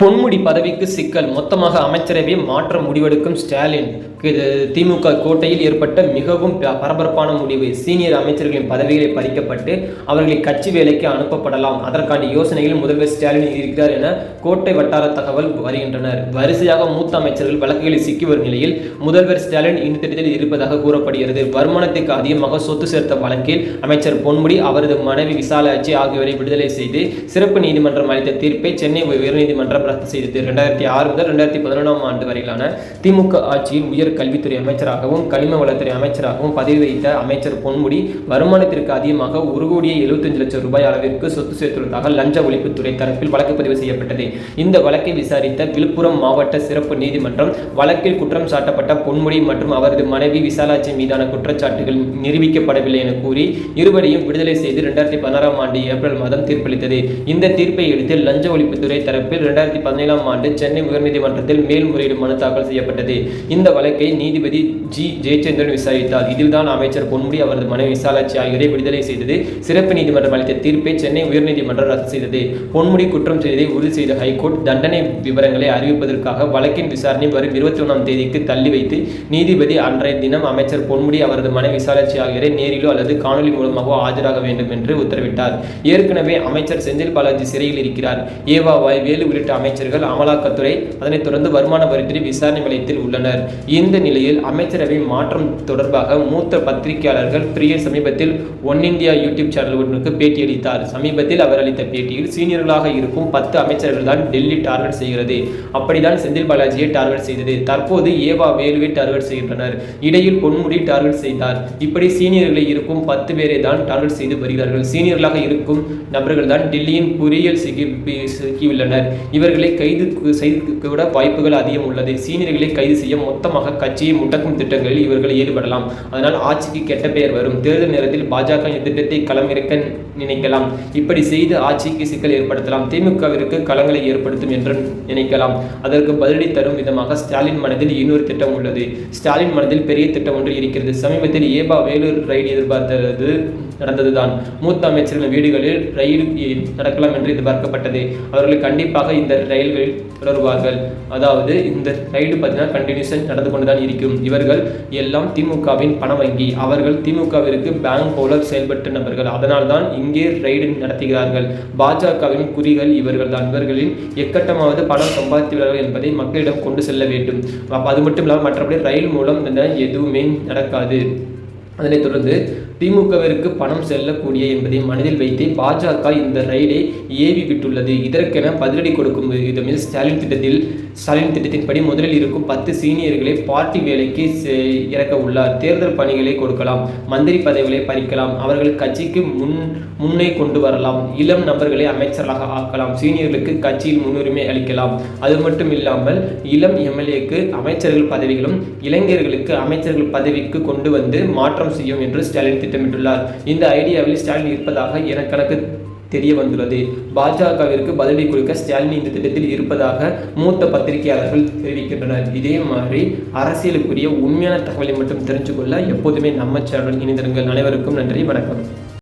பொன்முடி பதவிக்கு சிக்கல். மொத்தமாக அமைச்சரவை மாற்ற முடிவெடுக்கும் ஸ்டாலின். இது திமுக கோட்டையில் ஏற்பட்ட மிகவும் ப- பரபரப்பான முடிவு. சீனியர் அமைச்சர்களின் பதவிகளை பறிக்கப்பட்டு அவர்களை கட்சி வேலைக்கு அனுப்பப்படலாம். அதற்கான யோசனையில் முதல்வர் ஸ்டாலின் இருக்கிறார் என கோட்டை வட்டார தகவல் வருகின்றனர். வரிசையாக மூத்த அமைச்சர்கள் வழக்குகளில் சிக்கி வரும் நிலையில் முதல்வர் ஸ்டாலின் இந்த திட்டத்தில் இருப்பதாக கூறப்படுகிறது. வருமானத்துக்கு அதிகமாக சொத்து சேர்த்த வழக்கில் அமைச்சர் பொன்முடி அவரது மனைவி விசாலாட்சி ஆகியோரை விடுதலை செய்து சிறப்பு நீதிமன்றம் அளித்த தீர்ப்பை சென்னை உயர்நீதிமன்றம் ரத்து செய்தது. ரெண்டாயிரத்தி ஆறு முதல் ரெண்டாயிரத்தி பதினொன்றாம் ஆண்டு வரையிலான திமுக ஆட்சியில் உயர் கல்வித்துறை அமைச்சராகவும் கனிம வளத்துறை அமைச்சராகவும் பதவி வைத்த அமைச்சர் பொன்முடி வருமானத்திற்கு அதிகமாக ஒரு கோடியே எழுபத்தஞ்சு லட்சம் ரூபாய் அளவிற்கு சொத்து சேர்த்துள்ளதாக லஞ்ச ஒழிப்புத்துறை தரப்பில் வழக்கு பதிவு செய்யப்பட்டது. இந்த வழக்கை விசாரித்த விழுப்புரம் மாவட்ட சிறப்பு நீதிமன்றம் வழக்கில் குற்றம் சாட்டப்பட்ட பொன்முடி மற்றும் அவரது மனைவி விசாலாட்சி மீதான குற்றச்சாட்டுகள் நிரூபிக்கப்படவில்லை என கூறி இருவரையும் விடுதலை செய்து இரண்டாயிரத்தி பதினாறாம் ஆண்டு ஏப்ரல் மாதம் தீர்ப்பளித்தது. இந்த தீர்ப்பை எடுத்து லஞ்ச ஒழிப்புத்துறை தரப்பில் இரண்டாயிரத்தி பதினேழாம் ஆண்டு சென்னை உயர்நீதிமன்றத்தில் மேல்முறையீடு மனு தாக்கல் செய்யப்பட்டது. இந்த வழக்கை நீதிபதி ஜி. ஜெயச்சந்திரன் விசாரித்தார். இதில்தான் அமைச்சர் பொன்முடி அவரது மனைவி விசாலாட்சி ஆகியோரை விடுதலை செய்தது. சிறப்பு நீதிமன்றம் அளித்த தீர்ப்பை சென்னை உயர்நீதிமன்றம் ரத்து செய்தது. பொன்முடி குற்றம் செய்ததை உறுதி செய்த ஹைகோர்ட் தண்டனை விவரங்களை அறிவிப்பதற்காக வழக்கின் விசாரணை வரும் இருபத்தி ஒன்றாம் தேதிக்கு தள்ளி வைத்து நீதிபதி அன்றைய தினம் அமைச்சர் பொன்முடி அவரது மனைவி விசாலாட்சி ஆகியோரை நேரிலோ அல்லது காணொலி மூலமாகவோ ஆஜராக வேண்டும் என்று உத்தரவிட்டார். ஏற்கனவே அமைச்சர் செந்தில் பாலாஜி சிறையில் இருக்கிறார். ஏவா வாய்வேலு உள்ளிட்ட அமைச்சர்கள் அமலாக்கத்துறை அதனைத் தொடர்ந்து வருமான வரித்துறை விசாரணை நிலையத்தில் உள்ளனர். இந்த நிலையில் அமைச்சரவை மாற்றம் தொடர்பாக மூத்த பத்திரிகையாளர்கள் பிரிய சமீபத்தில் ஒன் இந்தியா யூடியூப் சேனல் ஒன்றுக்கு பேட்டியளித்தார். சமீபத்தில் அவர் அளித்த பேட்டியில் சீனியர்களாக இருக்கும் பத்து அமைச்சர்கள் தான் டெல்லி டார்கெட் செய்கிறது. அப்படிதான் செந்தில் பாலாஜியை டார்கெட் செய்தது. தற்போது ஏவா வேலுவை டார்கெட் செய்கின்றனர். இடையில் பொன்முடி டார்கெட் செய்தார். இப்படி சீனியர்களை இருக்கும் பத்து பேரை தான் டார்கெட் செய்து வருகிறார்கள். சீனியர்களாக இருக்கும் நபர்கள் தான் டெல்லியின் பொறியியல் சிக்கி சிக்கியுள்ளனர். இவர்களை கைது கு- செய்து கூட வாய்ப்புகள் அதிகம் உள்ளது. சீனியர்களை கைது செய்ய மொத்தமாக கட்சியை முடக்கும் திட்டங்களில் இவர்கள் ஈடுபடலாம். அதனால் ஆட்சிக்கு கெட்ட பெயர் வரும். தேர்தல் நேரத்தில் பாஜக இந்த திட்டத்தை களமிறக்க நினைக்கலாம். இப்படி செய்து ஆட்சிக்கு சிக்கல் ஏற்படுத்தலாம். திமுகவிற்கு களங்களை ஏற்படுத்தும் என்று நினைக்கலாம். அதற்கு பதிலடி தரும் விதமாக ஸ்டாலின் மனதில் இன்னொரு திட்டம் உள்ளது. ஸ்டாலின் மனதில் பெரிய திட்டம் ஒன்று இருக்கிறது. சமீபத்தில் ஏபா வேலூர் ரைடு எதிர்பார்த்தது நடந்ததுதான். மூத்த அமைச்சர்கள் வீடுகளில் ரயில் நடக்கலாம் என்று எதிர்பார்க்கப்பட்டது. அவர்கள் கண்டிப்பாக இந்த ரயில்களில் தொடருவார்கள். அதாவது இந்த ரைடு பார்த்தீங்கன்னா கண்டினியூஷன் நடந்து கொண்டு தான் இருக்கும். இவர்கள் எல்லாம் திமுகவின் பண வங்கி. அவர்கள் திமுகவிற்கு பேங்க் போல செயல்பட்ட நபர்கள். அதனால்தான் இங்கே ரைடு நடத்துகிறார்கள். பாஜகவின் குறிகள் இவர்கள் தான் இவர்களின் எக்கட்டமாவது பணம் சம்பாதித்துள்ளார்கள் என்பதை மக்களிடம் கொண்டு செல்ல வேண்டும். அது மட்டும் இல்லாமல் மற்றபடி ரயில் மூலம் எதுவுமே நடக்காது. அதனைத் தொடர்ந்து திமுகவிற்கு பணம் செல்லக்கூடிய என்பதை மனதில் வைத்து பாஜக இந்த ரயிலை ஏவி விட்டுள்ளது. இதற்கென பதிலடி கொடுக்கும் விதமில் ஸ்டாலின் திட்டத்தில் ஸ்டாலின் திட்டத்தின்படி முதலில் இருக்கும் பத்து சீனியர்களை பார்ட்டி வேலைக்கு இறக்க உள்ளார். தேர்தல் பணிகளை கொடுக்கலாம் மந்திரி பதவிகளை பறிக்கலாம் அவர்கள் கட்சிக்கு முன் முன்னே கொண்டு வரலாம் இளம் நபர்களை அமைச்சராக ஆக்கலாம் சீனியர்களுக்கு கட்சியில் முன்னுரிமை அளிக்கலாம். அது மட்டும் இல்லாமல் இளம் எம்எல்ஏக்கு அமைச்சர்கள் பதவிகளும் இளைஞர்களுக்கு அமைச்சர்கள் பதவிக்கு கொண்டு வந்து மாற்றம் செய்யும் என்று ஸ்டாலின் திட்டமிட்டுள்ளார். இந்த ஐடியாவில் ஸ்டாலின் இருப்பதாக என கணக்கு தெரிய வந்துள்ளது. பாஜகவிற்கு பதிலடி கொடுக்க ஸ்டாலின் இந்த திட்டத்தில் இருப்பதாக மூத்த பத்திரிகையாளர்கள் தெரிவிக்கின்றனர். இதே மாதிரி அரசியலுக்குரிய உண்மையான தகவலை மட்டும் தெரிஞ்சுக்கொள்ள எப்போதுமே நம்ம சேனல் இணைந்திருங்கள். அனைவருக்கும் நன்றி வணக்கம்.